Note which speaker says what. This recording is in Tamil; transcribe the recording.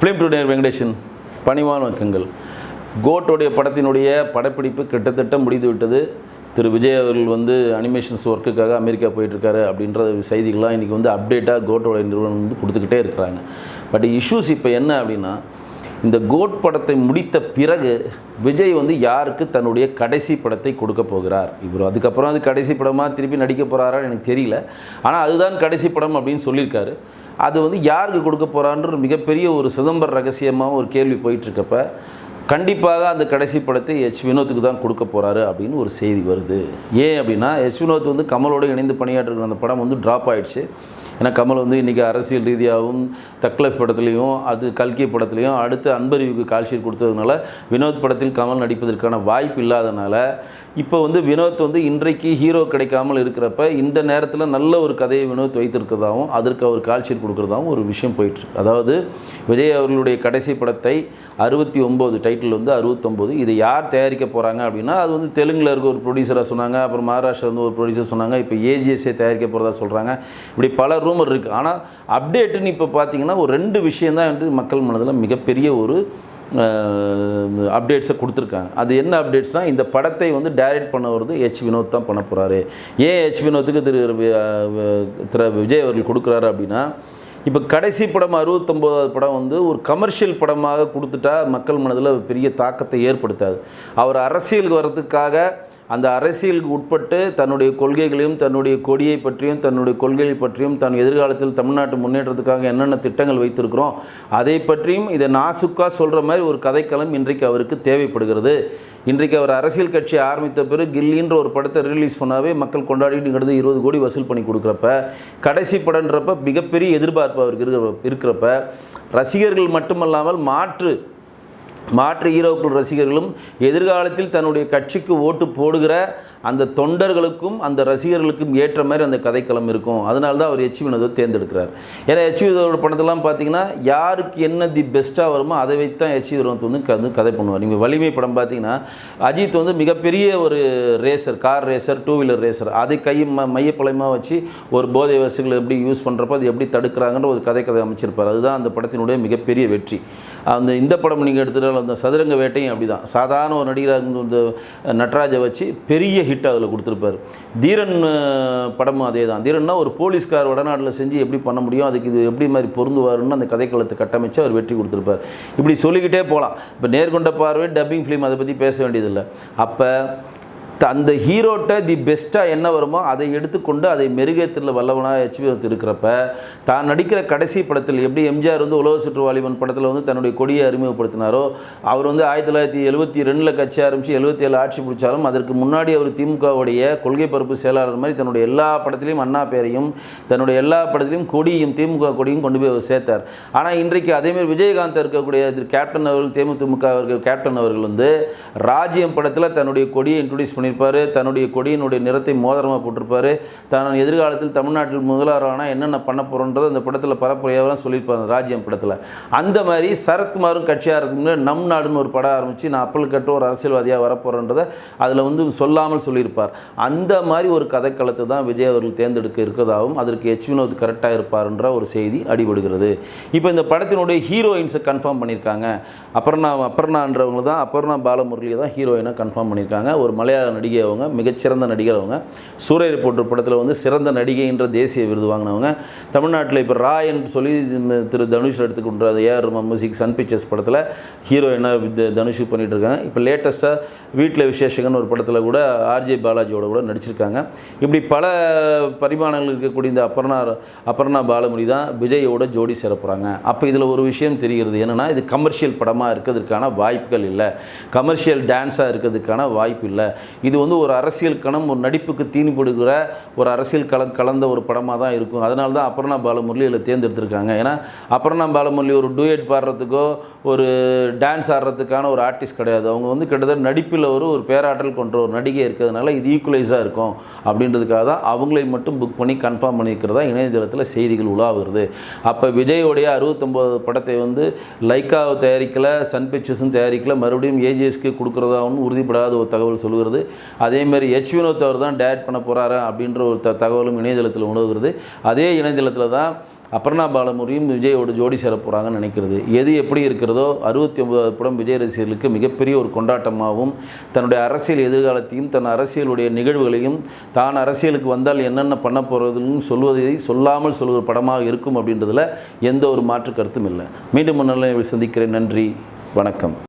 Speaker 1: ஃபிலிம் டுடே வெங்கடேஷன் பணிவான வணக்கங்கள் கோட்டோடைய படத்தினுடைய படப்பிடிப்பு கிட்டத்தட்ட முடிந்துவிட்டது திரு விஜய் அவர்கள் வந்து அனிமேஷன்ஸ் ஒர்க்குக்காக அமெரிக்கா போயிட்டுருக்காரு அப்படின்ற செய்திகள்லாம் இன்றைக்கி வந்து அப்டேட்டாக கோட்டோட நிறுவனம் வந்து கொடுத்துக்கிட்டே இருக்கிறாங்க. பட் இஷ்யூஸ் இப்போ என்ன அப்படின்னா இந்த கோட் படத்தை முடித்த பிறகு விஜய் வந்து யாருக்கு தன்னுடைய கடைசி படத்தை கொடுக்க போகிறார்? இவர் அதுக்கப்புறம் அது கடைசி படமாக திருப்பி நடிக்க போகிறாரான்னு எனக்கு தெரியல. ஆனால் அதுதான் கடைசி படம் அப்படின்னு சொல்லியிருக்காரு. அது வந்து யாருக்கு கொடுக்க போகிறான்ற மிகப்பெரிய ஒரு சிதம்பர ரகசியமாக ஒரு கேள்வி போயிட்டுருக்கப்ப கண்டிப்பாக அந்த கடைசி படத்தை எச் வினோத்துக்கு தான் கொடுக்க போகிறாரு அப்படின்னு ஒரு செய்தி வருது. ஏன் அப்படின்னா எச் வினோத் வந்து கமலோடு இணைந்து பணியாற்றுகிற அந்த படம் வந்து ட்ராப் ஆகிடுச்சு ஏன்னா கமல் வந்து இன்றைக்கி அரசியல் ரீதியாகவும் தக்லஃப் படத்துலையும் அது கல்கி படத்துலையும் அடுத்து அன்பறிவுக்கு கால்ஷீட் கொடுத்ததுனால வினோத் படத்தில் கமல் நடிப்பதற்கான வாய்ப்பு இல்லாதனால இப்போ வந்து வினோத் வந்து இன்றைக்கு ஹீரோ கிடைக்காமல் இருக்கிறப்ப இந்த நேரத்தில் நல்ல ஒரு கதையை வினோத் வைத்திருக்கிறதாகவும் அதற்கு அவர் கால்ஷீட் கொடுக்குறதாகவும் ஒரு விஷயம் போயிட்டுருக்கு அதாவது விஜய் அவர்களுடைய கடைசி படத்தை அறுபத்தி ஒம்பது டைட்டில் வந்து அறுபத்தொம்போது. இதை யார் தயாரிக்க போகிறாங்க அப்படின்னா அது வந்து தெலுங்கில் இருக்க ஒரு ப்ரொடியூசராக சொன்னாங்க அப்புறம் மகாராஷ்டிரா வந்து ஒரு ப்ரொடியூசர் சொன்னாங்க இப்போ ஏஜிஎஸ்ஏ தயாரிக்க போகிறதா சொல்கிறாங்க இப்படி பல ரூமர் இருக்குது ஆனால் அப்டேட்டுன்னு இப்போ பார்த்தீங்கன்னா ஒரு ரெண்டு விஷயந்தான் என்று வந்து மக்கள் மனதில் மிகப்பெரிய ஒரு அப்டேட்ஸை கொடுத்துருக்காங்க. அது என்ன அப்டேட்ஸ்னால் இந்த படத்தை வந்து டைரக்ட் பண்ண வருது ஹெச் வினோத் தான் பண்ண போகிறாரு ஏன் ஹெச் வினோத்துக்கு திரு திரு விஜய் அவர்கள் கொடுக்குறாரு அப்படின்னா இப்போ கடைசி படம் அறுபத்தொம்போதாவது படம் வந்து ஒரு கமர்ஷியல் படமாக கொடுத்துட்டா மக்கள் மனதில் பெரிய தாக்கத்தை ஏற்படுத்தாது. அவர் அரசியலுக்கு வர்றதுக்காக அந்த அரசியலுக்கு உட்பட்டு தன்னுடைய கொள்கைகளையும் தன்னுடைய கொடியை பற்றியும் தன்னுடைய கொள்கையை பற்றியும் தன் எதிர்காலத்தில் தமிழ்நாட்டு முன்னேற்றத்துக்காக என்னென்ன திட்டங்கள் வைத்திருக்கிறோம் அதை பற்றியும் இதை நாசுக்காக சொல்கிற மாதிரி ஒரு கதைக்களம் இன்றைக்கு அவருக்கு தேவைப்படுகிறது. இன்றைக்கு அவர் அரசியல் கட்சி ஆரம்பித்த பிறகு கில்லின்ற ஒரு படத்தை ரிலீஸ் பண்ணாவே மக்கள் கொண்டாடிட்டு இருபது கோடி வசூல் பண்ணி கொடுக்குறப்ப கடைசி படன்றப்ப மிகப்பெரிய எதிர்பார்ப்பு அவருக்கு இருக்கிற இருக்கிறப்ப ரசிகர்கள் மட்டுமல்லாமல் மாற்று மாற்று ஹீரோக்கள் ரசிகர்களும் எதிர்காலத்தில் தன்னுடைய கட்சிக்கு ஓட்டு போடுகிற அந்த தொண்டர்களுக்கும் அந்த ரசிகர்களுக்கும் ஏற்ற மாதிரி அந்த கதைக்களம் இருக்கும். அதனால தான் அவர் எச் வினோதை தேர்ந்தெடுக்கிறார். ஏன்னா எச் வினோதோட படத்தெல்லாம் பார்த்தீங்கன்னா யாருக்கு என்ன தி பெஸ்ட்டாக வருமோ அதை வைத்து தான் எச் வினோத் வந்து வந்து கதை பண்ணுவார். நீங்கள் வலிமை படம் பார்த்தீங்கன்னா அஜித் வந்து மிகப்பெரிய ஒரு racer car racer two wheeler racer அதை கை ம மையப்பழமாக வச்சு ஒரு போதை வசதிகளை எப்படி யூஸ் பண்ணுறப்ப அது எப்படி தடுக்கிறாங்கன்ற ஒரு கதை கதை அமைச்சிருப்பார். அதுதான் அந்த படத்தினுடைய மிகப்பெரிய வெற்றி. அந்த இந்த படம் நீங்கள் எடுத்துகிட்டாலும் அந்த சதுரங்க வேட்டையும் அப்படி தான் சாதாரண ஒரு நடிகராக இந்த நட்ராஜை வச்சு பெரிய ஹிட் அதில் கொடுத்துருப்பார். தீரன் படமும் அதே தான் தீரன்னா ஒரு போலீஸ்கார் வடநாட்டில் செஞ்சு எப்படி பண்ண முடியும் அதுக்கு இது எப்படி மாதிரி பொருந்துவாருன்னு அந்த கதைக்களத்தை கட்டமைச்சு அவர் வெற்றி கொடுத்துருப்பார். இப்படி சொல்லிக்கிட்டே போகலாம் இப்போ நேர்கொண்ட பார்வை டப்பிங் ஃபிலிம் அதை பற்றி பேச வேண்டியதில்லை. அப்போ அந்த ஹீரோட்ட தி பெஸ்ட்டாக என்ன வருமோ அதை எடுத்துக்கொண்டு அதை மெருகேற்றத்தில் வல்லவனாக ஹெச்பிஎத் இருக்கிறப்ப தான் நடிக்கிற கடைசி படத்தில் எப்படி எம்ஜிஆர் வந்து உலக சுற்றுவாலிபன் படத்தில் வந்து தன்னுடைய கொடியை அறிமுகப்படுத்தினாரோ அவர் வந்து ஆயிரத்தி தொள்ளாயிரத்தி எழுபத்தி ரெண்டில் கட்சி ஆரம்பித்து எழுபத்தி ஏழு ஆட்சி பிடிச்சாலும் அதற்கு முன்னாடி அவர் திமுகவுடைய கொள்கை பரப்பு செயலாளர் மாதிரி தன்னுடைய எல்லா படத்திலையும் அண்ணா பேரையும் தன்னுடைய எல்லா படத்திலையும் கொடியும் திமுக கொடியும் கொண்டு போய் அவர் சேர்த்தார். ஆனால் இன்றைக்கு அதேமாதிரி விஜயகாந்த் இருக்கக்கூடிய கேப்டன் அவர்கள் தேமுதிமுக அவர்கள் கேப்டன் அவர்கள் வந்து ராஜ்யம் படத்தில் தன்னுடைய கொடியை இன்ட்ரடியூஸ் பண்ணியிருப்பார். தன்னுடைய கொடியினுடைய நிறத்தை மோதிரமாக போட்டிருப்பாரு. தான் எதிர்காலத்தில் தமிழ்நாட்டில் முதல்வரானா என்னென்ன பண்ண போகிறோன்றது அந்த படத்தில் பரப்புரையாகலாம் சொல்லியிருப்பாங்க ராஜ்யம் படத்தில். அந்த மாதிரி சரத்குமாரும் கட்சி முன்னாடி நம் நாடுன்னு ஒரு படம் ஆரம்பித்து நான் அப்பல் கட்டு ஒரு அரசியல்வாதியாக வரப்போகிறேன்றதை அதில் வந்து சொல்லாமல் சொல்லியிருப்பார். அந்த மாதிரி ஒரு கதைக்களத்தை தான் விஜய் அவர்கள் தேர்ந்தெடுக்க இருக்கிறதாகவும் அதற்கு எச். வினோத் கரெக்டாக இருப்பார்ன்ற ஒரு செய்தி அடிபடுகிறது. இப்போ இந்த படத்தினுடைய ஹீரோயின்ஸை கன்ஃபார்ம் பண்ணியிருக்காங்க. அபர்ணா அபர்ணான்றவங்க தான் அபர்ணா பாலமுரளியை தான் ஹீரோயினை கன்ஃபார்ம் பண்ணியிருக்காங்க. ஒரு மலையாள நடிகை அவங்க மிகச்சிறந்த நடிகர் அவங்க சூரிய ரிப்போர்ட்டர் படத்தில் வந்து சிறந்த நடிகைன்ற தேசிய விருது வாங்கினவங்க. தமிழ்நாட்டில் இப்போ ராயன் சொல்லி திரு தனுஷ் எடுத்துக்கொண்ட ஏஆர் மியூசிக் சன் பிக்சர்ஸ் படத்தில். ஹீரோயினாக வித் தனுஷ் பண்ணிகிட்டு இருக்காங்க. இப்போ லேட்டஸ்ட்டாக வீட்டில் விசேஷங்கன்னு ஒரு படத்தில் கூட ஆர்ஜே பாலாஜியோட கூட நடிச்சிருக்காங்க. இப்படி பல பரிமாணங்கள் இருக்கக்கூடிய இந்த அபர்ணா அபர்ணா பாலமுடி தான் விஜயோட ஜோடி சேரப்போகிறாங்க அப்போ இதில் ஒரு விஷயம் தெரிகிறது என்னென்னா இது கமர்ஷியல் படமாக இருக்கிறதுக்கான வாய்ப்புகள் இல்லை. கமர்ஷியல் டான்ஸாக இருக்கிறதுக்கான வாய்ப்பு இல்லை. இது வந்து ஒரு அரசியல் கணம் ஒரு நடிப்புக்கு தீனிப்படுகிற ஒரு அரசியல் கல கலந்த ஒரு படமாக தான் இருக்கும். அதனால தான் அபர்ணா பாலமுரளி இதில் தேர்ந்தெடுத்திருக்காங்க. ஏன்னா அபர்ணா பாலமுரளி ஒரு டூயட் பாடுறதுக்கோ ஒரு டான்ஸ் ஆடுறதுக்கான ஒரு ஆர்டிஸ்ட் கிடையாது. அவங்க வந்து கிட்டத்தட்ட நடிப்பில் ஒரு ஒரு பேராற்றல் கொண்ட ஒரு நடிகை இருக்கிறதுனால இது ஈக்குவலைஸாக இருக்கும் அப்படின்றதுக்காக தான் அவங்களை மட்டும் புக் பண்ணி கன்ஃபார்ம் பண்ணியிருக்கிறதா இணையதளத்தில் செய்திகள் உலாவுகிறது. அப்போ விஜயோடைய அறுபத்தொம்போது படத்தை வந்து லைக்காவை தயாரிக்கல சன் பிக்சர்ஸும் தயாரிக்கல மறுபடியும் ஏஜிஎஸ்க்கு கொடுக்குறதாகவும் உறுதிப்படாத ஒரு தகவல் சொல்கிறது அதேமாதிரி எச் வினோத் அவர் தான் டேரக்ட் பண்ண போகிறாரா அப்படின்ற ஒரு த தகவலும் இணையதளத்தில் உணவுகிறது. அதே இணையதளத்தில் தான் அபர்ணா பாலமுரியும் விஜயோட ஜோடி சேர போகிறாங்கன்னு நினைக்கிறது. எது எப்படி இருக்கிறதோ அறுபத்தி ஒன்பதாவது படம் விஜய் ரசிகர்களுக்கு மிகப்பெரிய ஒரு கொண்டாட்டமாகவும் தன்னுடைய அரசியல் எதிர்காலத்தையும் தன் அரசியலுடைய நிகழ்வுகளையும் தான் அரசியலுக்கு வந்தால் என்னென்ன பண்ண போகிறதுன்னு சொல்வதை சொல்லாமல் சொல்கிற படமாக இருக்கும் அப்படின்றதில் எந்த ஒரு மாற்று கருத்தும் இல்லை. மீண்டும் ஒரு சந்திக்கிறேன். நன்றி. வணக்கம்.